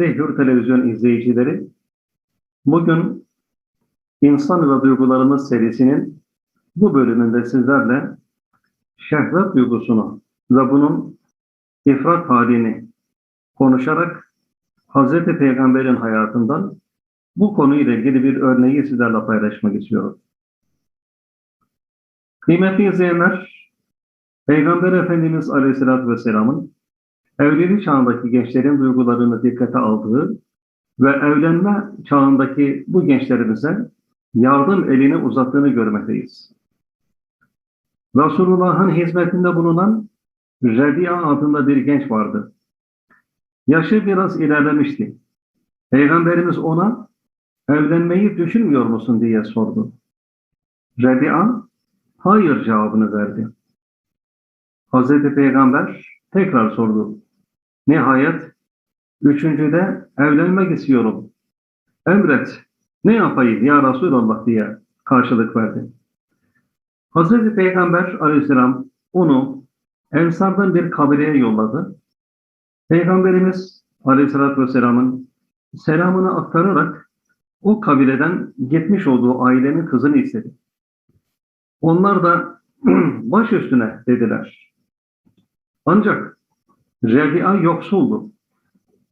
Kıymetli Hür Televizyon izleyicileri, bugün İnsan ve Duygularımız serisinin bu bölümünde sizlerle şehvet duygusunu ve bunun ifrat halini konuşarak Hz. Peygamber'in hayatından bu konuyla ilgili bir örneği sizlerle paylaşmak istiyorum. Kıymetli izleyenler, Peygamber Efendimiz Aleyhisselatü Vesselam'ın evlilik çağındaki gençlerin duygularını dikkate aldığı ve evlenme çağındaki bu gençlerimize yardım elini uzattığını görmekteyiz. Resulullah'ın hizmetinde bulunan Rebi'a adında bir genç vardı. Yaşı biraz ilerlemişti. Peygamberimiz ona evlenmeyi düşünmüyor musun diye sordu. Rebi'a hayır cevabını verdi. Hazreti Peygamber tekrar sordu. Nihayet üçüncüde evlenmek istiyorum. Emret ne yapayım ya Resulallah diye karşılık verdi. Hazreti Peygamber aleyhisselam onu Ensar'dan bir kabileye yolladı. Peygamberimiz aleyhissalatü vesselamın selamını aktararak o kabileden gitmiş olduğu ailenin kızını istedi. Onlar da baş üstüne dediler. Ancak Rebi'a yoksuldu.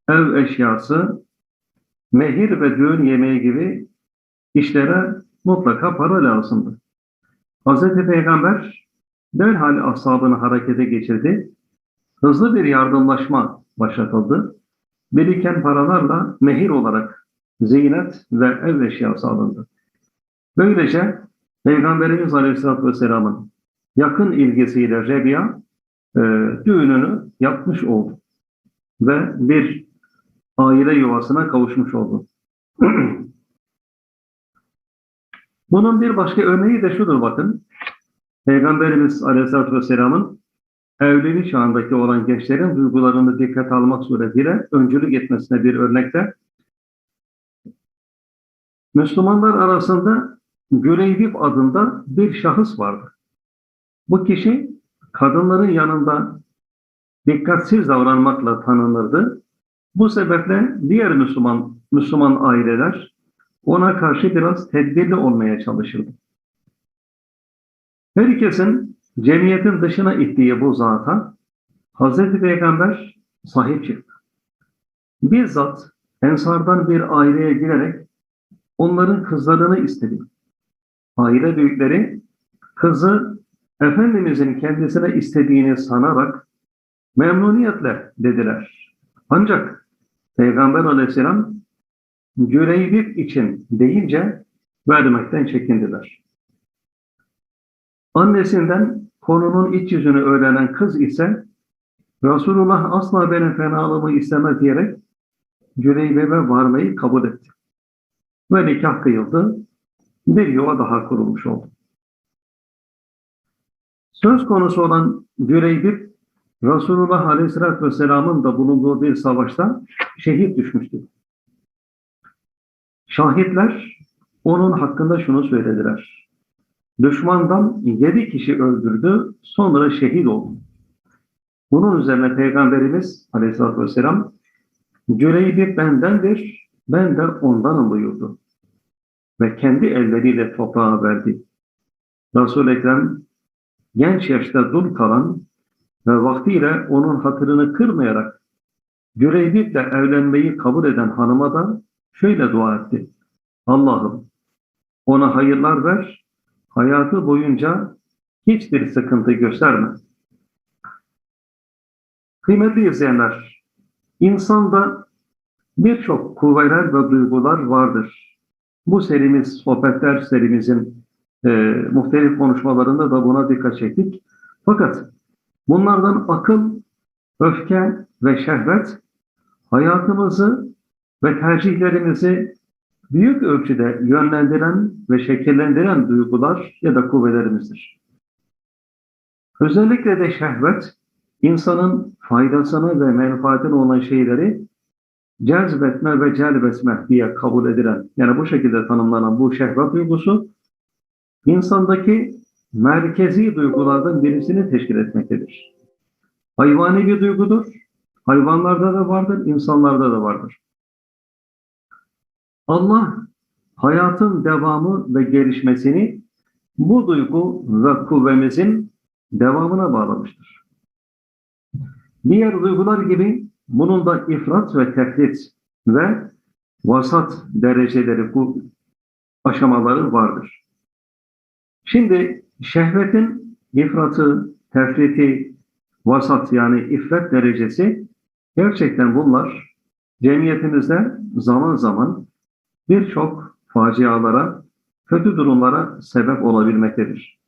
Ev eşyası, mehir ve düğün yemeği gibi işlere mutlaka para lazımdı. Hz. Peygamber derhal ashabını harekete geçirdi. Hızlı bir yardımlaşma başlatıldı. Biriken paralarla mehir olarak ziynet ve ev eşyası alındı. Böylece Peygamberimiz Aleyhisselatü Vesselam'ın yakın ilgisiyle Rebi'a e, düğününü yapmış oldu. Ve bir aile yuvasına kavuşmuş oldu. Bunun bir başka örneği de şudur bakın. Peygamberimiz Aleyhisselatü Vesselam'ın evlilik çağındaki olan gençlerin duygularını dikkat almak suretiyle öncülük etmesine bir örnekte Müslümanlar arasında Güleybip adında bir şahıs vardı. Bu kişi kadınların yanında dikkatsiz davranmakla tanınırdı. Bu sebeple diğer Müslüman Müslüman aileler ona karşı biraz tedbirli olmaya çalışırdı. Herkesin cemiyetin dışına ittiği bu zata Hz. Peygamber sahip çıktı. Bizzat Ensardan bir aileye girerek onların kızlarını istedi. Aile büyükleri kızı Efendimizin kendisine istediğini sanarak memnuniyetle dediler. Ancak Peygamber aleyhisselam Güleybip için deyince vermekten çekindiler. Annesinden konunun iç yüzünü öğrenen kız ise Resulullah asla benim fenalığımı istemez diyerek Güleybip'e varmayı kabul etti. Ve nikah kıyıldı. Bir yuva daha kurulmuş oldu. Söz konusu olan Güleybip, Resulullah Aleyhisselatü Vesselam'ın da bulunduğu bir savaşta şehit düşmüştü. Şahitler onun hakkında şunu söylediler. Düşmandan yedi kişi öldürdü, sonra şehit oldu. Bunun üzerine Peygamberimiz Aleyhisselatü Vesselam, Güleybip bendendir, ben de ondanım buyurdu. Ve kendi elleriyle toprağa verdi. Resul-i Ekrem genç yaşta dul kalan ve vaktiyle onun hatırını kırmayarak Güreybip'le evlenmeyi kabul eden hanıma da şöyle dua etti. Allah'ım ona hayırlar ver, hayatı boyunca hiçbir sıkıntı gösterme. Kıymetli izleyenler, insanda birçok kuvveler ve duygular vardır. Bu serimiz, sohbetler serimizin e, muhtelif konuşmalarında da buna dikkat çektik. Fakat bunlardan akıl, öfke ve şehvet hayatımızı ve tercihlerimizi büyük ölçüde yönlendiren ve şekillendiren duygular ya da kuvvelerimizdir. Özellikle de şehvet, insanın faydasını ve menfaatine olan şeyleri cezbetme ve celbetme diye kabul edilen, yani bu şekilde tanımlanan bu şehvet duygusu, insandaki merkezi duygulardan birisini teşkil etmektedir. Hayvani bir duygudur hayvanlarda da vardır, insanlarda da vardır. Allah hayatın devamı ve gelişmesini bu duygu ve kuvvemizin devamına bağlamıştır. Diğer duygular gibi bunun da ifrat ve tefrit ve vasat dereceleri, bu aşamaları vardır. Şimdi şehvetin ifratı, tefriti, vasat yani ifrat derecesi gerçekten bunlar cemiyetimizde zaman zaman birçok facialara, kötü durumlara sebep olabilmektedir.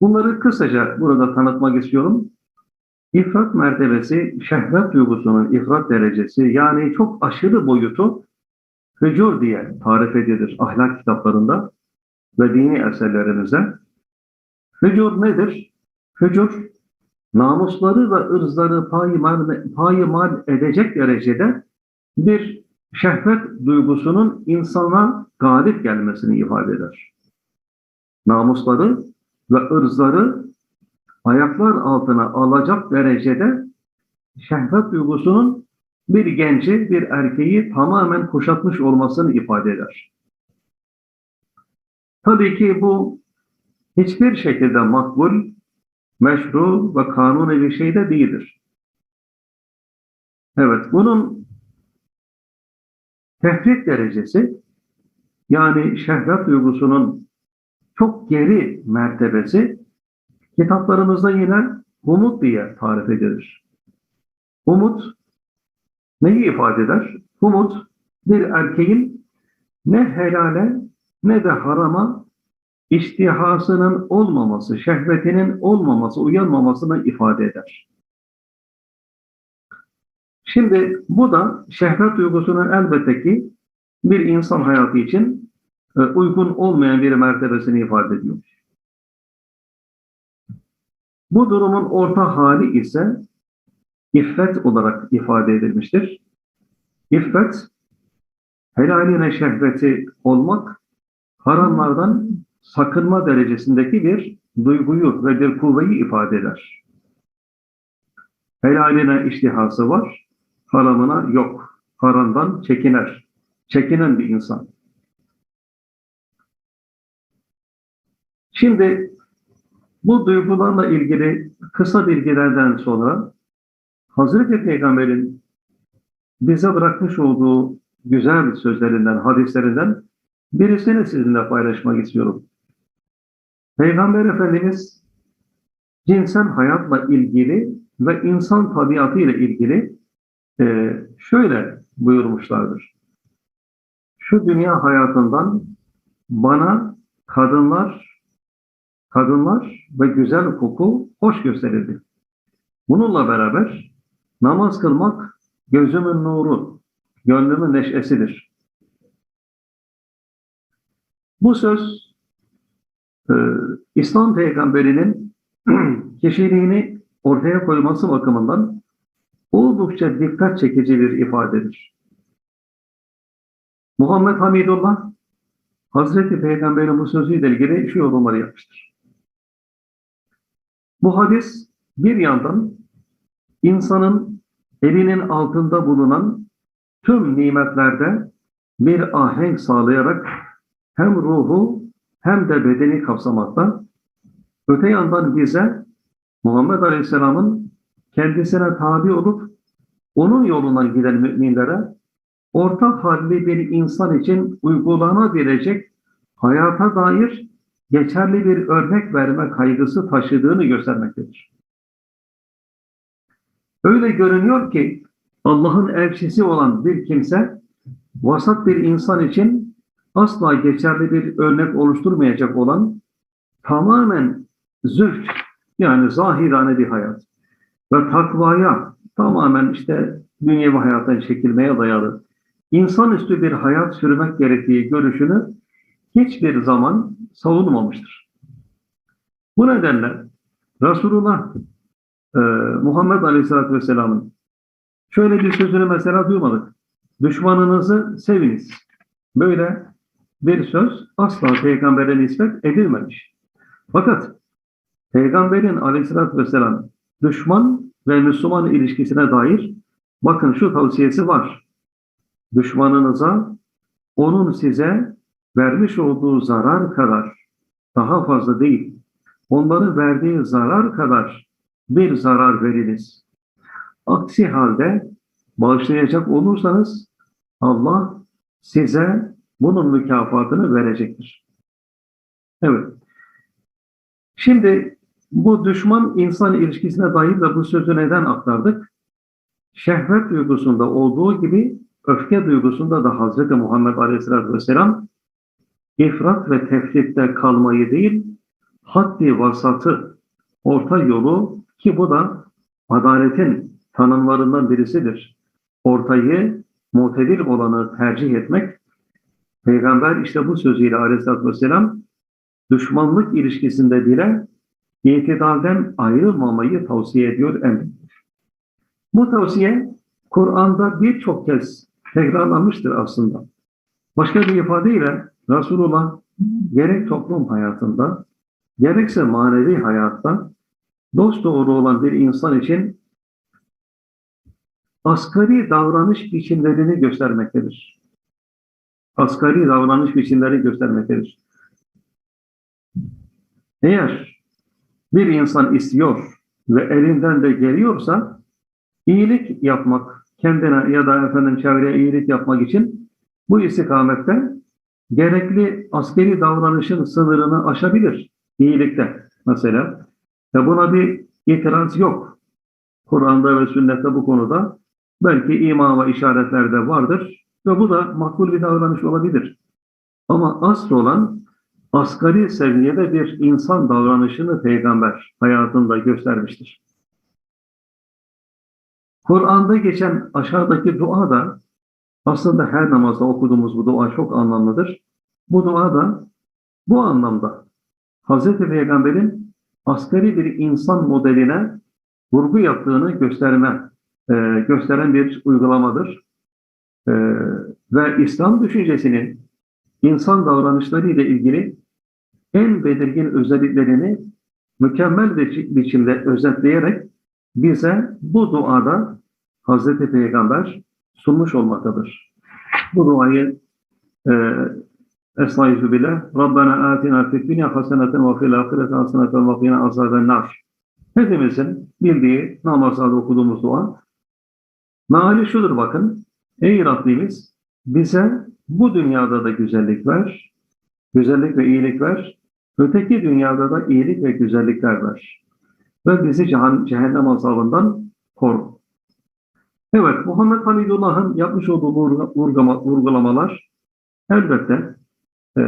Bunları kısaca burada tanıtmak istiyorum. İfrat mertebesi, şehvet duygusunun ifrat derecesi yani çok aşırı boyutu hücur diye tarif edilir ahlak kitaplarında ve dini eserlerimizde. Hücur nedir? Hücur, namusları ve ırzları payimal, payimal edecek derecede bir şehvet duygusunun insana galip gelmesini ifade eder. Namusları ve ırzları ayaklar altına alacak derecede şehvet duygusunun bir genci, bir erkeği tamamen kuşatmış olmasını ifade eder. Tabii ki bu hiçbir şekilde makbul, meşru ve kanuni bir şey de değildir. Evet, bunun tefrik derecesi, yani şehvet duygusunun çok geri mertebesi, kitaplarımızda yine umut diye tarif edilir. Umut neyi ifade eder? Umut bir erkeğin ne helale ne de harama iştihasının olmaması, şehvetinin olmaması, uyanmamasını ifade eder. Şimdi bu da şehvet duygusunun elbette ki bir insan hayatı için e, uygun olmayan bir mertebesini ifade ediyor. Bu durumun orta hali ise iffet olarak ifade edilmiştir. İffet, helaline şehveti olmak, haramlardan sakınma derecesindeki bir duyguyu ve bir kuvveyi ifade eder. Helaline iştihası var, haramına yok. Haramdan çekiner. Çekinen bir insan. Şimdi bu duygularla ilgili kısa bilgilerden sonra Hazreti Peygamber'in bize bırakmış olduğu güzel sözlerinden, hadislerinden birisini sizinle paylaşmak istiyorum. Peygamber Efendimiz cinsel hayatla ilgili ve insan tabiatı ile ilgili e, şöyle buyurmuşlardır. Şu dünya hayatından bana kadınlar kadınlar ve güzel koku hoş gösterildi. Bununla beraber namaz kılmak gözümün nuru, gönlümün neşesidir. Bu söz e, İslam peygamberinin kişiliğini ortaya koyması bakımından oldukça dikkat çekici bir ifadedir. Muhammed Hamidullah Hazreti Peygamber'in bu sözüyle ilgili şu yorumları yapmıştır. Bu hadis bir yandan insanın elinin altında bulunan tüm nimetlerde bir ahenk sağlayarak hem ruhu hem de bedeni kapsamakta. Öte yandan bize Muhammed Aleyhisselam'ın kendisine tabi olup onun yolundan giden müminlere orta halli bir insan için uygulanabilecek hayata dair geçerli bir örnek verme kaygısı taşıdığını göstermektedir. Öyle görünüyor ki Allah'ın elçisi olan bir kimse vasat bir insan için asla geçerli bir örnek oluşturmayacak olan tamamen zühd yani zahirane bir hayat ve takvaya tamamen işte dünyevi hayattan çekilmeye dayalı insanüstü bir hayat sürmek gerektiği görüşünü hiçbir zaman savunmamıştır. Bu nedenle Resulullah e, Muhammed Aleyhisselatü Vesselam'ın şöyle bir sözünü mesela duymadık. Düşmanınızı seviniz. Böyle bir söz asla peygambere nispet edilmemiş. Fakat peygamberin Aleyhisselatü Vesselam düşman ve Müslüman ilişkisine dair bakın şu tavsiyesi var. Düşmanınıza onun size vermiş olduğu zarar kadar daha fazla değil, onların verdiği zarar kadar bir zarar veriniz. Aksi halde bağışlayacak olursanız Allah size bunun mükafatını verecektir. Evet. Şimdi bu düşman insan ilişkisine dair de bu sözü neden aktardık? Şehvet duygusunda olduğu gibi öfke duygusunda da Hz. Muhammed Aleyhisselatü Vesselam ifrat ve tefritte kalmayı değil, haddi vasatı, orta yolu ki bu da adaletin tanımlarından birisidir. Ortayı, mutedil olanı tercih etmek, Peygamber işte bu sözüyle aleyhissalatü vesselam düşmanlık ilişkisinde bile itidalden ayrılmamayı tavsiye ediyor, emrediyor. Bu tavsiye Kur'an'da birçok kez tekrarlanmıştır aslında. Başka bir ifadeyle Resulullah gerek toplum hayatında gerekse manevi hayatta dost doğru olan bir insan için asgari davranış biçimlerini göstermektedir. Asgari davranış biçimleri göstermektedir. Eğer bir insan istiyor ve elinden de geliyorsa iyilik yapmak, kendine ya da efendim çevreye iyilik yapmak için bu istikamette gerekli askeri davranışın sınırını aşabilir iyilikte mesela. Ve buna bir itiraz yok. Kur'an'da ve sünnette bu konuda belki ima ve işaretler de vardır ve bu da makbul bir davranış olabilir. Ama asıl olan asgari seviyede bir insan davranışını peygamber hayatında göstermiştir. Kur'an'da geçen aşağıdaki dua da aslında her namazda okuduğumuz bu dua çok anlamlıdır. Bu dua da bu anlamda Hz. Peygamber'in asgari bir insan modeline vurgu yaptığını gösterme, e, gösteren bir uygulamadır. E, ve İslam düşüncesinin insan davranışları ile ilgili en belirgin özelliklerini mükemmel bir biçimde özetleyerek bize bu duada Hz. Peygamber sunmuş olmaktadır. Bu duayı e, Estaizu billah Rabbena atina fid dünya haseneten ve fil ahireti haseneten ve qina azaben nar. Hepimizin bildiği namazlarda okuduğumuz dua. Meali şudur bakın. Ey Rabbimiz bize bu dünyada da güzellik ver, güzellik ve iyilik ver, öteki dünyada da iyilik ve güzellikler ver. Ve bizi cehennem azabından koru. Evet, Muhammed Hamidullah'ın yapmış olduğu vurgulamalar elbette e,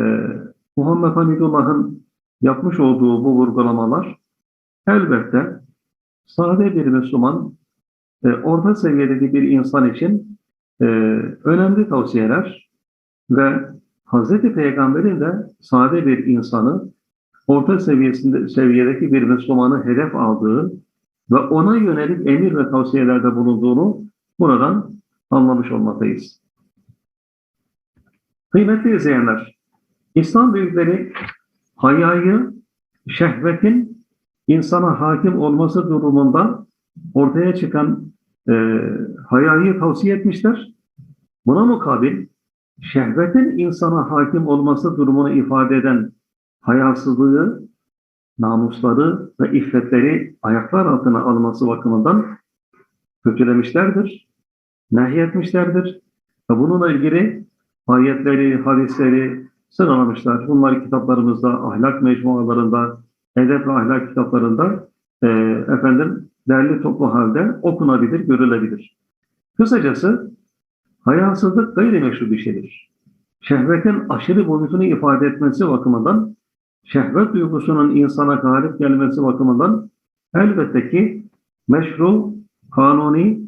Muhammed Hamidullah'ın yapmış olduğu bu vurgulamalar elbette sade bir Müslüman, e, orta seviyedeki bir insan için e, önemli tavsiyeler ve Hz. Peygamber'in de sade bir insanı, orta seviyesinde, seviyedeki bir Müslümanı hedef aldığı ve ona yönelik emir ve tavsiyelerde bulunduğunu buradan anlamış olmaktayız. Kıymetli izleyenler, İslam büyükleri hayayı, şehvetin insana hakim olması durumunda ortaya çıkan e, hayayı tavsiye etmişler. Buna mukabil şehvetin insana hakim olması durumunu ifade eden hayasızlığı, namusları ve iffetleri ayaklar altına alması bakımından kötülemişlerdir, nehyetmişlerdir. Ve bununla ilgili ayetleri, hadisleri sıralamışlar. Bunlar kitaplarımızda, ahlak mecmualarında, edep ve ahlak kitaplarında e, efendim derli toplu halde okunabilir, görülebilir. Kısacası hayasızlık gayrimeşru bir şeydir. Şehvetin aşırı boyutunu ifade etmesi bakımından, şehvet duygusunun insana galip gelmesi bakımından elbette ki meşru, kanuni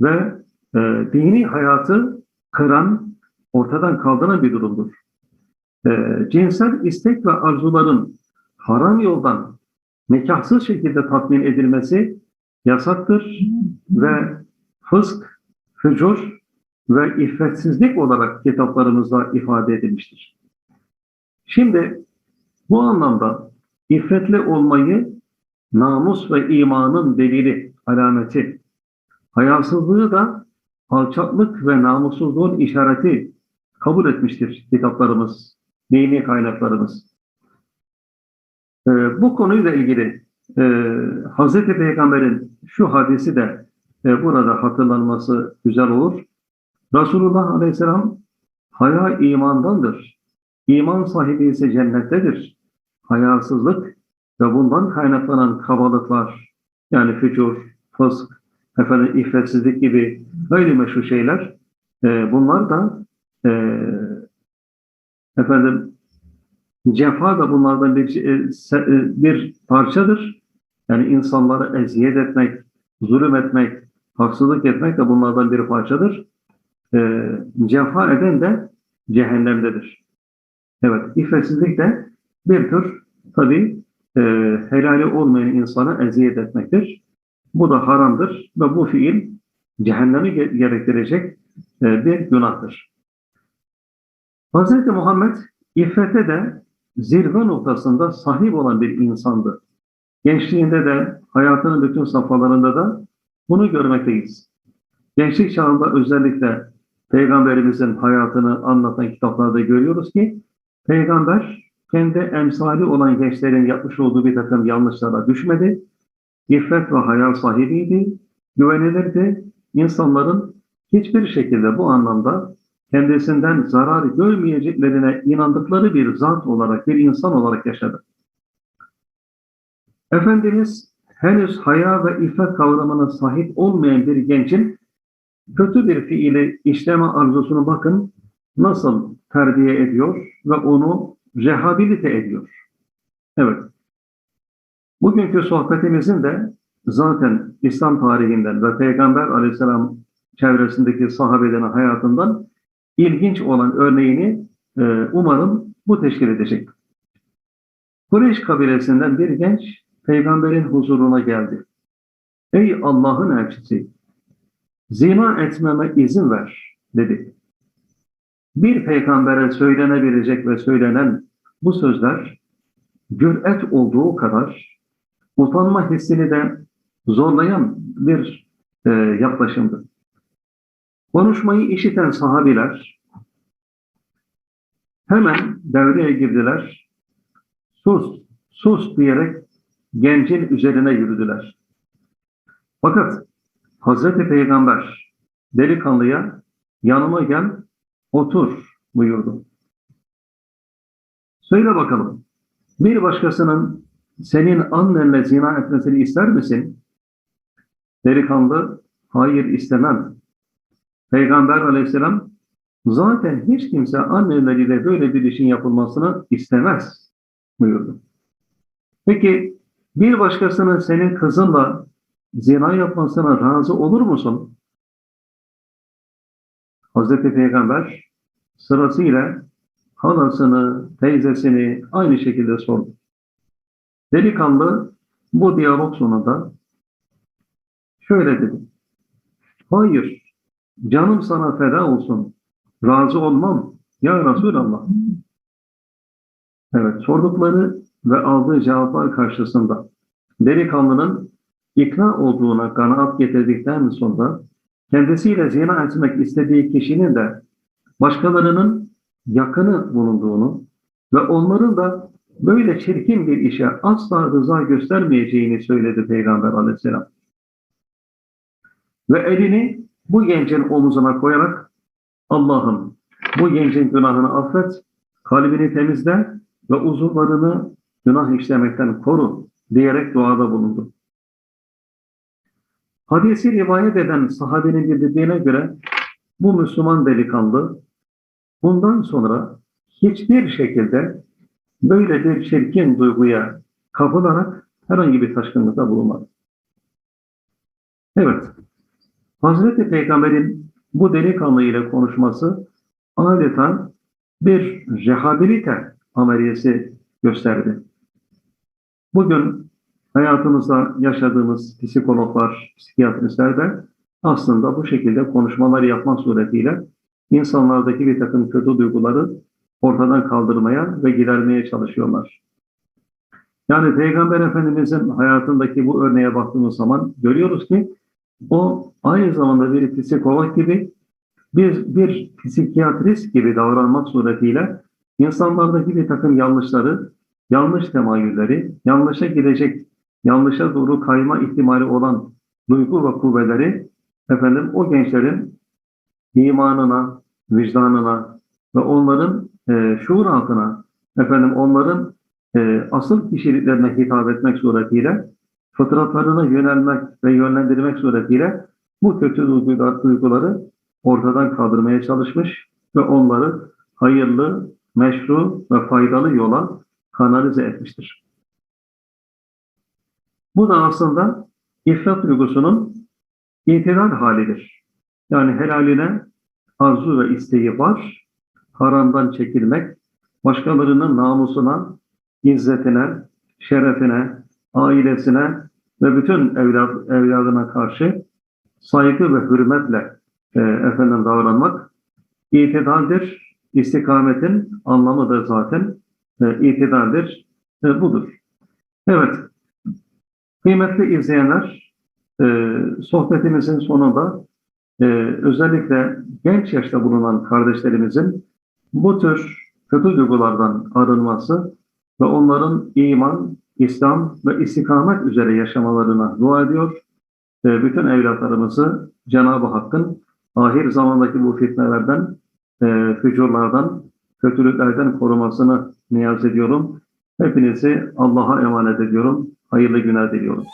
ve e, dini hayatı kıran, ortadan kaldıran bir durumdur. E, cinsel istek ve arzuların haram yoldan nikahsız şekilde tatmin edilmesi yasaktır ve fısk, fücur ve iffetsizlik olarak kitaplarımızda ifade edilmiştir. Şimdi bu anlamda iffetli olmayı namus ve imanın delili, alameti. Hayasızlığı da alçaklık ve namussuzluğun işareti kabul etmiştir kitaplarımız, dini kaynaklarımız. Ee, bu konuyla ilgili e, Hz. Peygamber'in şu hadisi de e, burada hatırlanması güzel olur. Resulullah Aleyhisselam haya imandandır. İman sahibi ise cennettedir. Hayasızlık ve bundan kaynaklanan kabalıklar yani fücur, fısk, efendim iffetsizlik gibi gayrimeşru şeyler e, bunlar da e, efendim cefa da bunlardan bir, e, e, bir parçadır. Yani insanlara eziyet etmek, zulüm etmek, haksızlık etmek de bunlardan bir parçadır. E, cefa eden de cehennemdedir. Evet, iffetsizlik de bir tür tabii e, helali olmayan insana eziyet etmektir. Bu da haramdır ve bu fiil cehennemi ge- gerektirecek e, bir günahtır. Hz. Muhammed iffete de zirve noktasında sahip olan bir insandı. Gençliğinde de hayatının bütün safhalarında da bunu görmekteyiz. Gençlik çağında özellikle Peygamberimizin hayatını anlatan kitaplarda görüyoruz ki Peygamber kendi emsali olan gençlerin yapmış olduğu bir takım yanlışlara düşmedi. İffet ve hayal sahibiydi, güvenilirdi. İnsanların hiçbir şekilde bu anlamda kendisinden zarar görmeyeceklerine inandıkları bir zat olarak, bir insan olarak yaşadı. Efendimiz henüz haya ve iffet kavramına sahip olmayan bir gencin kötü bir fiili işleme arzusunu bakın nasıl terbiye ediyor ve onu rehabilite ediyor. Evet. Bugünkü sohbetimizin de zaten İslam tarihinden ve Peygamber aleyhisselam çevresindeki sahabelerin hayatından ilginç olan örneğini e, umarım bu teşkil edecek. Kureyş kabilesinden bir genç peygamberin huzuruna geldi. Ey Allah'ın elçisi, zina etmeme izin ver dedi. Bir peygambere söylenebilecek ve söylenen bu sözler cüret olduğu kadar utanma hissini de zorlayan bir e, yaklaşımdı. Konuşmayı işiten sahabiler hemen devreye girdiler. Sus, sus diyerek gencin üzerine yürüdüler. Fakat Hazreti Peygamber delikanlıya yanıma gel, otur buyurdu. Söyle bakalım, bir başkasının senin annenle zina etmesini ister misin? Delikanlı, hayır istemem. Peygamber aleyhisselam zaten hiç kimse anneleriyle böyle bir işin yapılmasını istemez buyurdu. Peki bir başkasının senin kızınla zina yapmasına razı olur musun? Hazreti Peygamber sırasıyla halasını, teyzesini aynı şekilde sordu. Delikanlı bu diyalog sonunda şöyle dedi. Hayır, canım sana feda olsun. Razı olmam ya Resulallah. Evet, sordukları ve aldığı cevaplar karşısında delikanlının ikna olduğuna kanaat getirdikten sonra kendisiyle zina etmek istediği kişinin de başkalarının yakını bulunduğunu ve onların da böyle çirkin bir işe asla rıza göstermeyeceğini söyledi Peygamber aleyhisselam. Ve elini bu gencin omuzuna koyarak Allah'ım bu gencin günahını affet, kalbini temizle ve uzuvlarını günah işlemekten koru diyerek duada bulundu. Hadisi rivayet eden sahabenin bildirdiğine göre bu Müslüman delikanlı bundan sonra hiçbir şekilde böyle bir çirkin duyguya kapılarak herhangi bir taşkınlıkta bulunmadı. Evet, Hazreti Peygamber'in bu delikanlı ile konuşması adeta bir rehabilite ameliyesi gösterdi. Bugün hayatımızda yaşadığımız psikologlar, psikiyatristler de aslında bu şekilde konuşmalar yapmak suretiyle insanlardaki bir takım kötü duyguları ortadan kaldırmaya ve gidermeye çalışıyorlar. Yani Peygamber Efendimizin hayatındaki bu örneğe baktığımız zaman görüyoruz ki o aynı zamanda bir psikolog gibi bir, bir psikiyatrist gibi davranmak suretiyle insanlardaki bir takım yanlışları, yanlış temayülleri, yanlışa gidecek, yanlışa doğru kayma ihtimali olan duygu ve kuvveleri efendim o gençlerin imanına, vicdanına ve onların e, şuur altına efendim onların e, asıl kişiliklerine hitap etmek suretiyle fıtratlarına yönelmek ve yönlendirmek suretiyle bu kötü duygular, duyguları ortadan kaldırmaya çalışmış ve onları hayırlı, meşru ve faydalı yola kanalize etmiştir. Bu da aslında ifrat duygusunun itidal halidir. Yani helaline arzu ve isteği var, haramdan çekilmek, başkalarının namusuna, izzetine, şerefine, ailesine ve bütün evlad, evladına karşı saygı ve hürmetle e, efendim davranmak itidaldir. İstikametin anlamı da zaten e, itidaldir. E, budur. Evet. Kıymetli izleyenler, e, sohbetimizin sonunda e, özellikle genç yaşta bulunan kardeşlerimizin bu tür kötü duygulardan arınması ve onların iman, İslam ve istikamet üzere yaşamalarına dua ediyor. E, bütün evlatlarımızı Cenab-ı Hakk'ın ahir zamandaki bu fitnelerden, e, fücurlardan, kötülüklerden korumasını niyaz ediyorum. Hepinizi Allah'a emanet ediyorum. Hayırlı günler diliyorum.